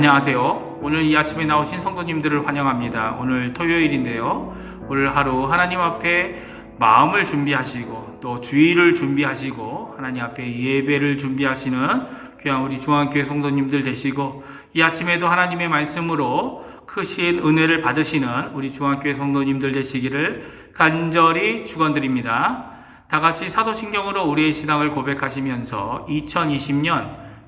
안녕하세요. 오늘 이 아침에 나오신 성도님들을 환영합니다. 오늘 토요일인데요. 오늘 하루 하나님 앞에 마음을 준비하시고 또 주의를 준비하시고 하나님 앞에 예배를 준비하시는 귀한 우리 중앙교회 성도님들 되시고 이 아침에도 하나님의 말씀으로 크신 은혜를 받으시는 우리 중앙교회 성도님들 되시기를 간절히 축원드립니다. 다 같이 사도신경으로 우리의 신앙을 고백하시면서 2020년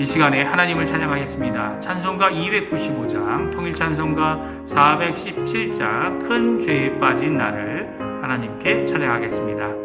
이 시간에 하나님을 찬양하겠습니다. 찬송가 295장, 통일 찬송가 417장, 큰 죄에 빠진 나를 하나님께 찬양하겠습니다.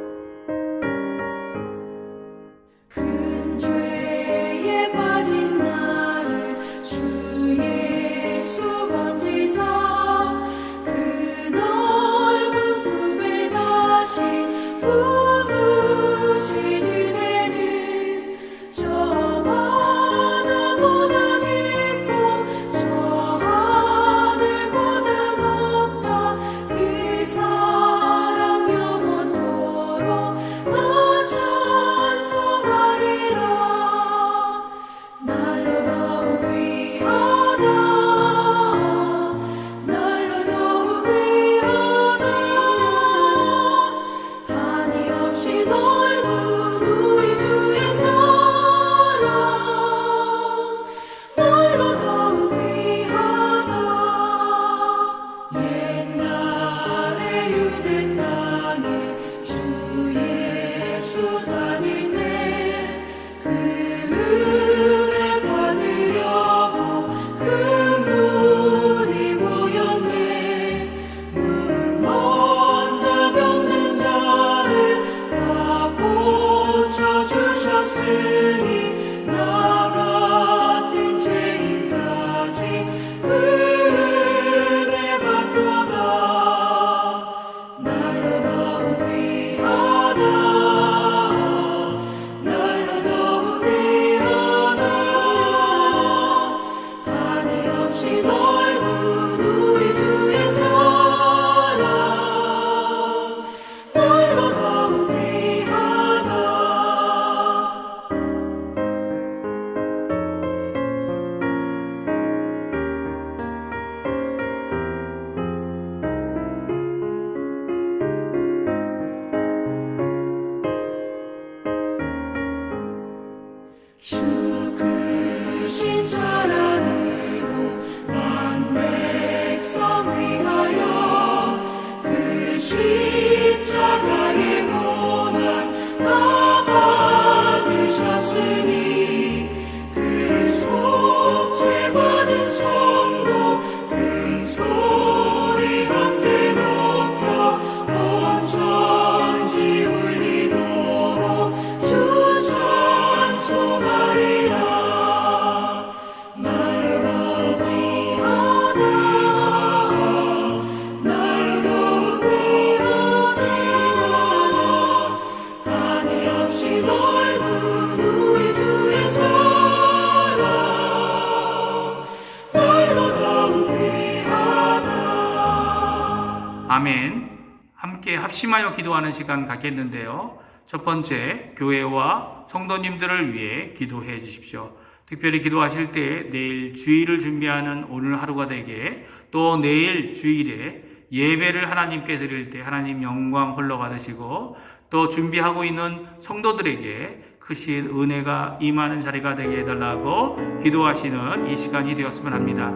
아멘. 함께 합심하여 기도하는 시간 갖겠는데요. 첫 번째, 교회와 성도님들을 위해 기도해 주십시오. 특별히 기도하실 때 내일 주일을 준비하는 오늘 하루가 되게 또 내일 주일에 예배를 하나님께 드릴 때 하나님 영광 홀로 받으시고 또 준비하고 있는 성도들에게 크신 은혜가 임하는 자리가 되게 해달라고 기도하시는 이 시간이 되었으면 합니다.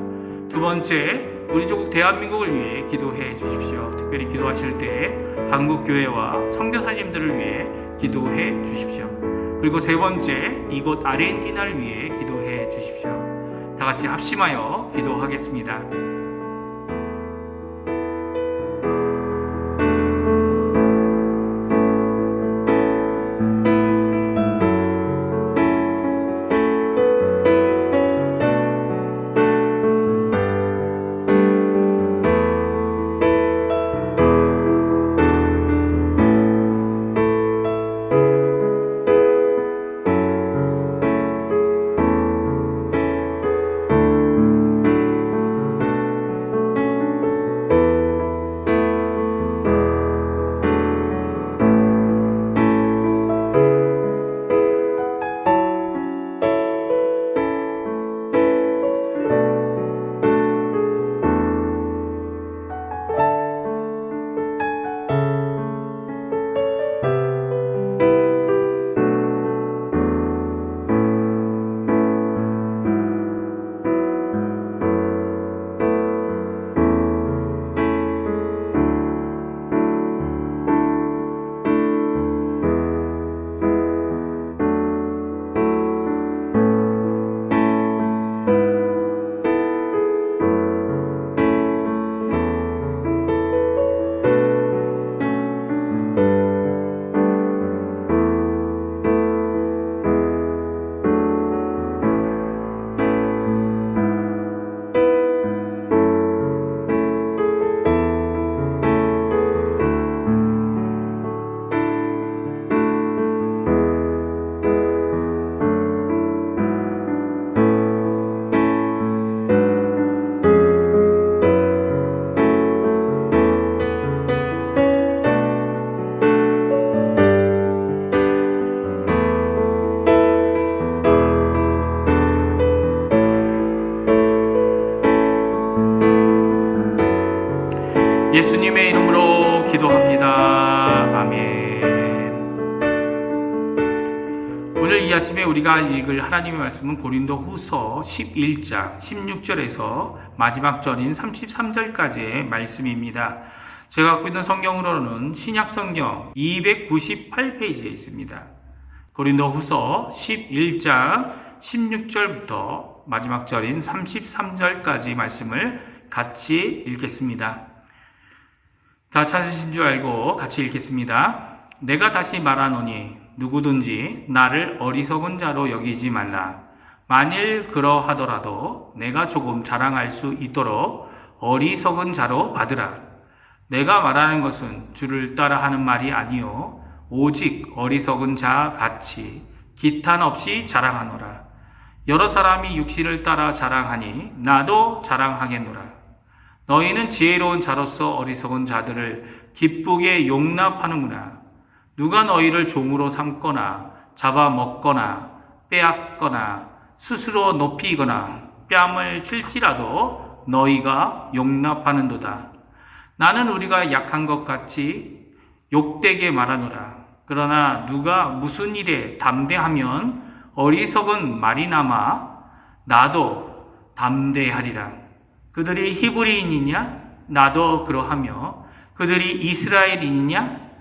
두 번째, 우리 조국 대한민국을 위해 기도해 주십시오. 특별히 기도하실 때 한국 교회와 선교사님들을 위해 기도해 주십시오. 그리고 세 번째 이곳 아르헨티나를 위해 기도해 주십시오. 다 같이 합심하여 기도하겠습니다. 우리가 읽을 하나님의 말씀은 고린도 후서 11장 16절에서 마지막 절인 33절까지의 말씀입니다. 제가 갖고 있는 성경으로는 신약 성경 298페이지에 있습니다. 고린도 후서 11장 16절부터 마지막 절인 33절까지 말씀을 같이 읽겠습니다. 다 찾으신 줄 알고 같이 읽겠습니다. 내가 다시 말하노니 누구든지 나를 어리석은 자로 여기지 말라. 만일 그러하더라도 내가 조금 자랑할 수 있도록 어리석은 자로 받으라. 내가 말하는 것은 주를 따라 하는 말이 아니요 오직 어리석은 자 같이 기탄 없이 자랑하노라. 여러 사람이 육신을 따라 자랑하니 나도 자랑하겠노라. 너희는 지혜로운 자로서 어리석은 자들을 기쁘게 용납하는구나. 누가 너희를 종으로 삼거나 잡아먹거나 빼앗거나 스스로 높이거나 뺨을 칠지라도 너희가 용납하는도다. 나는 우리가 약한 것 같이 욕되게 말하노라. 그러나 누가 무슨 일에 담대하면 어리석은 말이 남아 나도 담대하리라. 그들이 히브리인이냐? 나도 그러하며 그들이 이스라엘인이냐?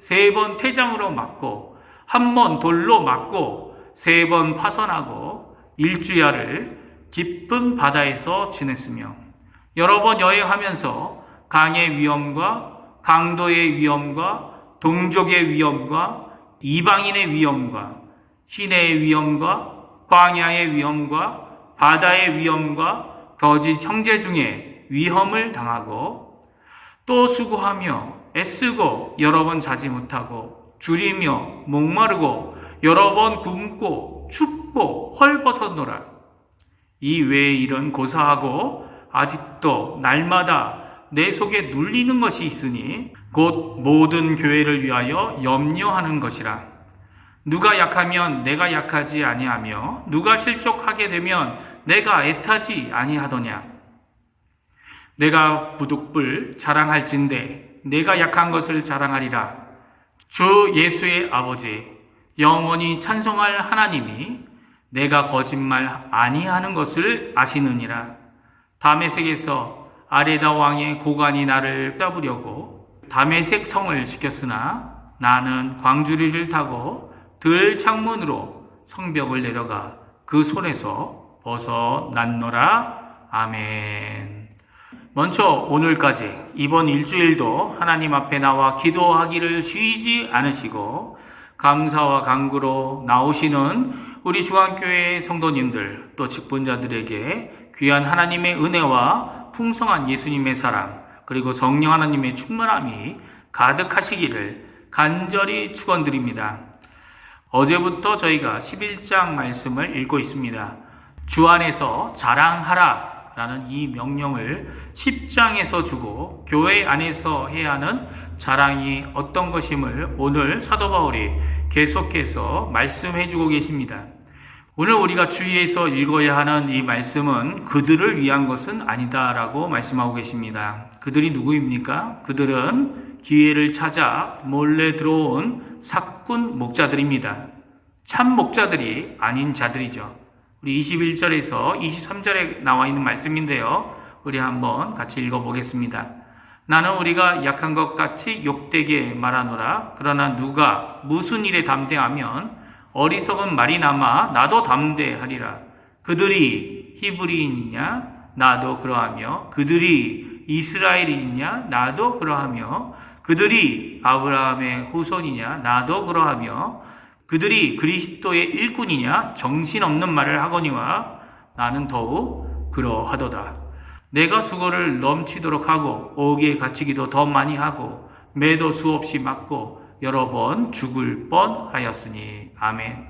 세 번 태장으로 맞고 한 번 돌로 맞고 세 번 파선하고 일주야를 깊은 바다에서 지냈으며 여러 번 여행하면서 강의 위험과 강도의 위험과 동족의 위험과 이방인의 위험과 시내의 위험과 광야의 위험과 바다의 위험과 거짓 형제 중에 위험을 당하고 또 수고하며 애쓰고 여러 번 자지 못하고 줄이며 목마르고 여러 번 굶고 춥고 헐벗었노라. 이 외에 일은 고사하고 아직도 날마다 내 속에 눌리는 것이 있으니 곧 모든 교회를 위하여 염려하는 것이라. 누가 약하면 내가 약하지 아니하며 누가 실족하게 되면 내가 애타지 아니하더냐. 내가 부득불 자랑할진대 내가 약한 것을 자랑하리라. 주 예수의 아버지 영원히 찬송할 하나님이 내가 거짓말 아니하는 것을 아시느니라. 다메섹에서 아레다 왕의 고관이 나를 잡으려고 다메섹 성을 지켰으나 나는 광주리를 타고 들 창문으로 성벽을 내려가 그 손에서 벗어났노라. 아멘. 먼저 오늘까지 이번 일주일도 하나님 앞에 나와 기도하기를 쉬지 않으시고 감사와 간구로 나오시는 우리 중앙교회 성도님들 또 직분자들에게 귀한 하나님의 은혜와 풍성한 예수님의 사랑 그리고 성령 하나님의 충만함이 가득하시기를 간절히 축원드립니다. 어제부터 저희가 11장 말씀을 읽고 있습니다. 주 안에서 자랑하라 라는 이 명령을 10장에서 주고 교회 안에서 해야 하는 자랑이 어떤 것임을 오늘 사도 바울이 계속해서 말씀해 주고 계십니다. 오늘 우리가 주의해서 읽어야 하는 이 말씀은 그들을 위한 것은 아니다라고 말씀하고 계십니다. 그들이 누구입니까? 그들은 기회를 찾아 몰래 들어온 사꾼 목자들입니다. 참 목자들이 아닌 자들이죠. 우리 21절에서 23절에 나와 있는 말씀인데요. 우리 한번 같이 읽어보겠습니다. 나는 우리가 약한 것 같이 욕되게 말하노라. 그러나 누가 무슨 일에 담대하면 어리석은 말이 남아 나도 담대하리라. 그들이 히브리인이냐? 나도 그러하며 그들이 이스라엘이냐? 나도 그러하며 그들이 아브라함의 후손이냐? 나도 그러하며 그들이 그리스도의 일꾼이냐? 정신없는 말을 하거니와 나는 더욱 그러하도다. 내가 수고를 넘치도록 하고 옥에 갇히기도 더 많이 하고 매도 수없이 맞고 여러 번 죽을 뻔하였으니 아멘.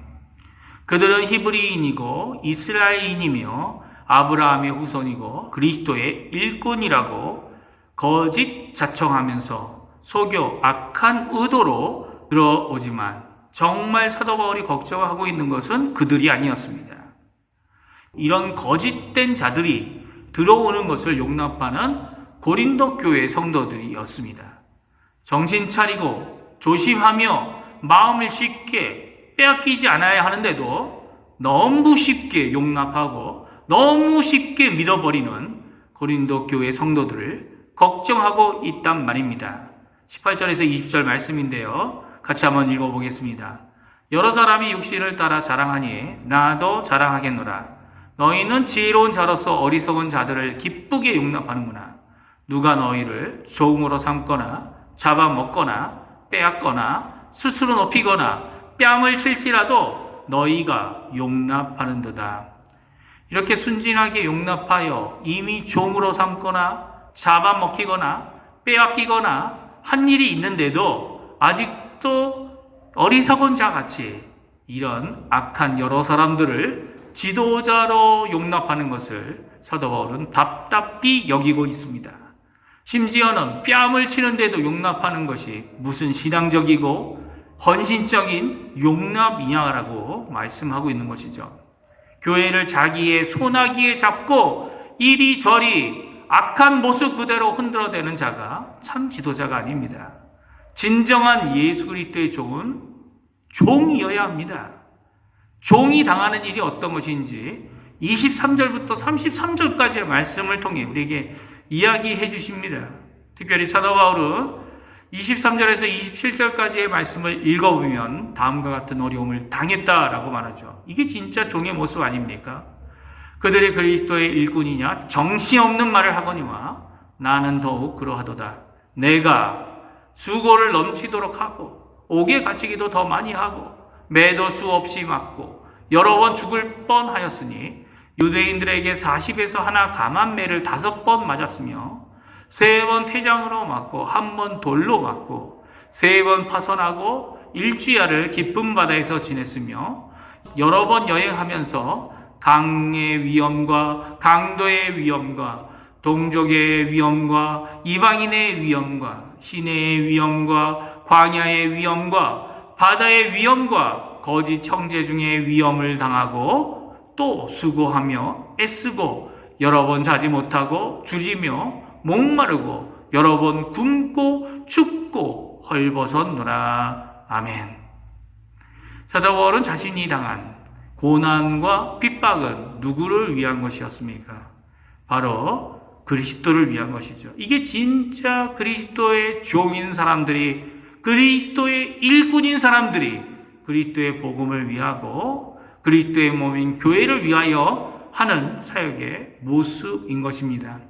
그들은 히브리인이고 이스라엘인이며 아브라함의 후손이고 그리스도의 일꾼이라고 거짓 자청하면서 속여 악한 의도로 들어오지만 정말 사도 바울이 걱정하고 있는 것은 그들이 아니었습니다. 이런 거짓된 자들이 들어오는 것을 용납하는 고린도 교회 성도들이었습니다. 정신 차리고 조심하며 마음을 쉽게 빼앗기지 않아야 하는데도 너무 쉽게 용납하고 너무 쉽게 믿어버리는 고린도 교회 성도들을 걱정하고 있단 말입니다. 18절에서 20절 말씀인데요. 같이 한번 읽어보겠습니다. 여러 사람이 육신을 따라 자랑하니 나도 자랑하겠노라. 너희는 지혜로운 자로서 어리석은 자들을 기쁘게 용납하는구나. 누가 너희를 종으로 삼거나 잡아먹거나 빼앗거나 스스로 높이거나 뺨을 칠지라도 너희가 용납하는 도다. 이렇게 순진하게 용납하여 이미 종으로 삼거나 잡아먹히거나 빼앗기거나 한 일이 있는데도 아직 도 어리석은 자 같이 이런 악한 여러 사람들을 지도자로 용납하는 것을 사도 바울은 답답히 여기고 있습니다. 심지어는 뺨을 치는데도 용납하는 것이 무슨 신앙적이고 헌신적인 용납이냐라고 말씀하고 있는 것이죠. 교회를 자기의 소나기에 잡고 이리저리 악한 모습 그대로 흔들어대는 자가 참 지도자가 아닙니다. 진정한 예수 그리스도의 종은 종이어야 합니다. 종이 당하는 일이 어떤 것인지 23절부터 33절까지의 말씀을 통해 우리에게 이야기해 주십니다. 특별히 사도 바울은 23절에서 27절까지의 말씀을 읽어보면 다음과 같은 어려움을 당했다라고 말하죠. 이게 진짜 종의 모습 아닙니까? 그들의 그리스도의 일꾼이냐? 정신없는 말을 하거니와 나는 더욱 그러하도다. 내가 수고를 넘치도록 하고 옥에 갇히기도 더 많이 하고 매도 수없이 맞고 여러 번 죽을 뻔하였으니 유대인들에게 40에서 하나 감한 매를 다섯 번 맞았으며 세 번 태장으로 맞고 한 번 돌로 맞고 세 번 파선하고 일주야를 깊은 바다에서 지냈으며 여러 번 여행하면서 강의 위험과 강도의 위험과 동족의 위험과 이방인의 위험과 시내의 위험과 광야의 위험과 바다의 위험과 거짓 형제 중의 위험을 당하고 또 수고하며 애쓰고 여러 번 자지 못하고 줄이며 목마르고 여러 번 굶고 춥고 헐벗었노라. 아멘. 사도 바울은 자신이 당한 고난과 핍박은 누구를 위한 것이었습니까? 바로 그리스도를 위한 것이죠. 이게 진짜 그리스도의 종인 사람들이 그리스도의 일꾼인 사람들이 그리스도의 복음을 위하고 그리스도의 몸인 교회를 위하여 하는 사역의 모습인 것입니다.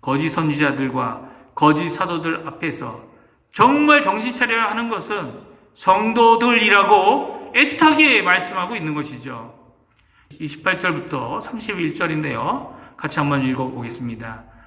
거짓 선지자들과 거짓 사도들 앞에서 정말 정신 차려야 하는 것은 성도들이라고 애타게 말씀하고 있는 것이죠. 28절부터 31절인데요. 같이 한번 읽어보겠습니다.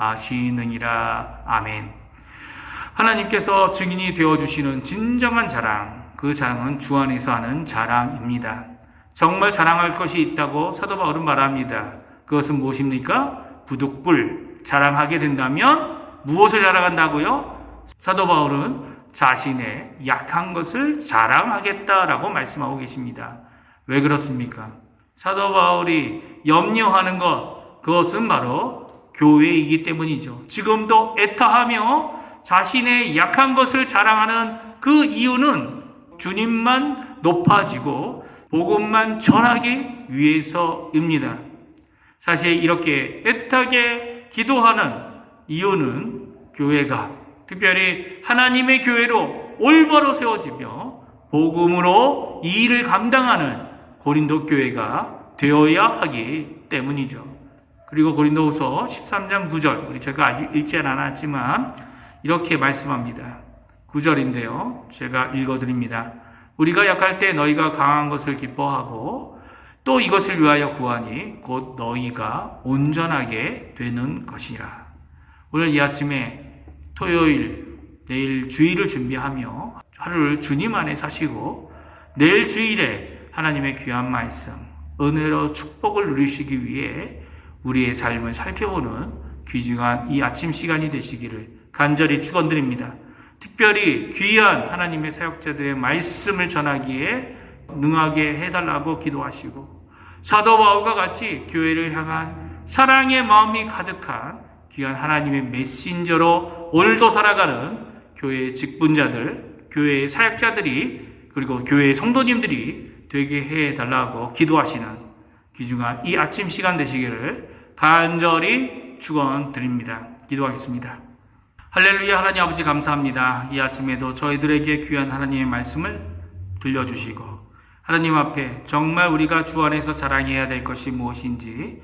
아시느니라. 아멘. 하나님께서 증인이 되어 주시는 진정한 자랑, 그 자랑은 주 안에서 하는 자랑입니다. 정말 자랑할 것이 있다고 사도 바울은 말합니다. 그것은 무엇입니까? 부득불 자랑하게 된다면 무엇을 자랑한다고요? 사도 바울은 자신의 약한 것을 자랑하겠다라고 말씀하고 계십니다. 왜 그렇습니까? 사도 바울이 염려하는 것, 그것은 바로 교회이기 때문이죠. 지금도 애타하며 자신의 약한 것을 자랑하는 그 이유는 주님만 높아지고 복음만 전하기 위해서입니다. 사실 이렇게 애타게 기도하는 이유는 교회가 특별히 하나님의 교회로 올바로 세워지며 복음으로 이 일을 감당하는 고린도 교회가 되어야 하기 때문이죠. 그리고 고린도후서 13장 9절 우리 제가 아직 읽지 않았지만 이렇게 말씀합니다. 9절인데요. 제가 읽어 드립니다. 우리가 약할 때 너희가 강한 것을 기뻐하고 또 이것을 위하여 구하니 곧 너희가 온전하게 되는 것이라. 오늘 이 아침에 토요일 내일 주일을 준비하며 하루를 주님 안에 사시고 내일 주일에 하나님의 귀한 말씀 은혜로 축복을 누리시기 위해 우리의 삶을 살펴보는 귀중한 이 아침 시간이 되시기를 간절히 축원드립니다. 특별히 귀한 하나님의 사역자들의 말씀을 전하기에 능하게 해달라고 기도하시고 사도 바울과 같이 교회를 향한 사랑의 마음이 가득한 귀한 하나님의 메신저로 오늘도 살아가는 교회의 직분자들, 교회의 사역자들이 그리고 교회의 성도님들이 되게 해달라고 기도하시는 귀중한 이 아침 시간 되시기를 간절히 축원드립니다. 기도하겠습니다. 할렐루야 하나님 아버지 감사합니다. 이 아침에도 저희들에게 귀한 하나님의 말씀을 들려주시고 하나님 앞에 정말 우리가 주 안에서 자랑해야 될 것이 무엇인지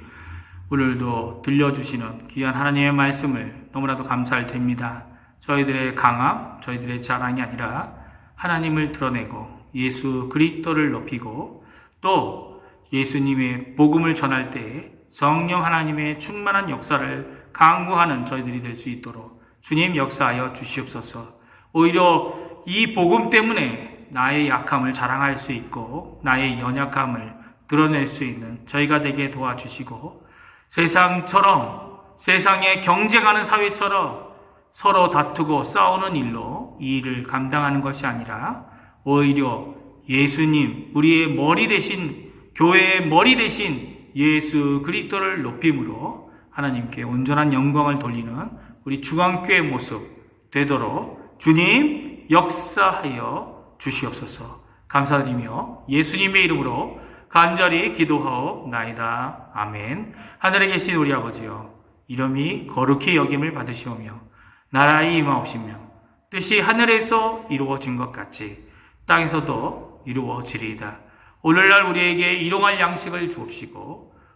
오늘도 들려주시는 귀한 하나님의 말씀을 너무나도 감사할 텐입니다. 저희들의 강함, 저희들의 자랑이 아니라 하나님을 드러내고 예수 그리스도를 높이고 또 예수님의 복음을 전할 때 성령 하나님의 충만한 역사를 강구하는 저희들이 될 수 있도록 주님 역사하여 주시옵소서. 오히려 이 복음 때문에 나의 약함을 자랑할 수 있고 나의 연약함을 드러낼 수 있는 저희가 되게 도와주시고 세상처럼 세상에 경쟁하는 사회처럼 서로 다투고 싸우는 일로 이 일을 감당하는 것이 아니라 오히려 예수님 우리의 머리 대신 교회의 머리 대신 예수 그리스도를 높임으로 하나님께 온전한 영광을 돌리는 우리 중앙교회 모습 되도록 주님 역사하여 주시옵소서. 감사드리며 예수님의 이름으로 간절히 기도하옵나이다. 아멘. 하늘에 계신 우리 아버지여, 이름이 거룩히 여김을 받으시오며, 나라의 임하옵시며, 뜻이 하늘에서 이루어진 것 같이 땅에서도 이루어지리이다. 오늘날 우리에게 일용할 양식을 주옵시고,